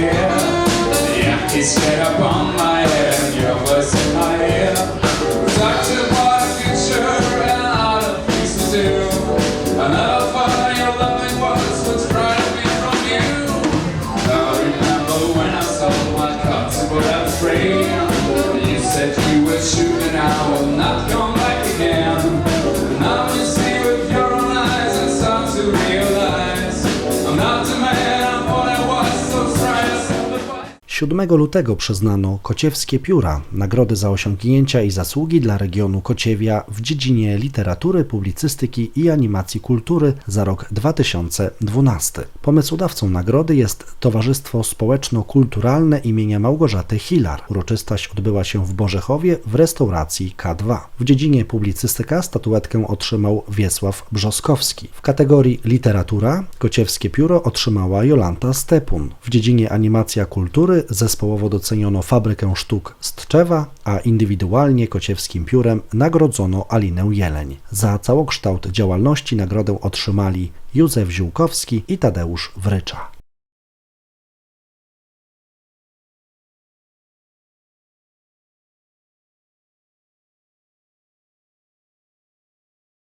Yeah, The empty up on my head And your voice in my ear Talked about the future and all the things to do I never thought your loving words would drive me from you. I remember when I saw my thoughts about that train You said you would shoot and I will not come back again Now you see with your own eyes it to surreal 7 lutego przyznano Kociewskie Pióra, nagrody za osiągnięcia i zasługi dla regionu Kociewia w dziedzinie literatury, publicystyki i animacji kultury za rok 2012. Pomysłodawcą nagrody jest Towarzystwo Społeczno-Kulturalne imienia Małgorzaty Hilar. Uroczystość odbyła się w Borzechowie w restauracji K2. W dziedzinie publicystyka statuetkę otrzymał Wiesław Brzoskowski. W kategorii literatura Kociewskie Pióro otrzymała Jolanta Stepun. W dziedzinie animacja kultury zespołowo doceniono Fabrykę Sztuk z Tczewa, a indywidualnie kociewskim piórem nagrodzono Alinę Jeleń. Za całokształt działalności nagrodę otrzymali Józef Ziółkowski i Tadeusz Wrycza.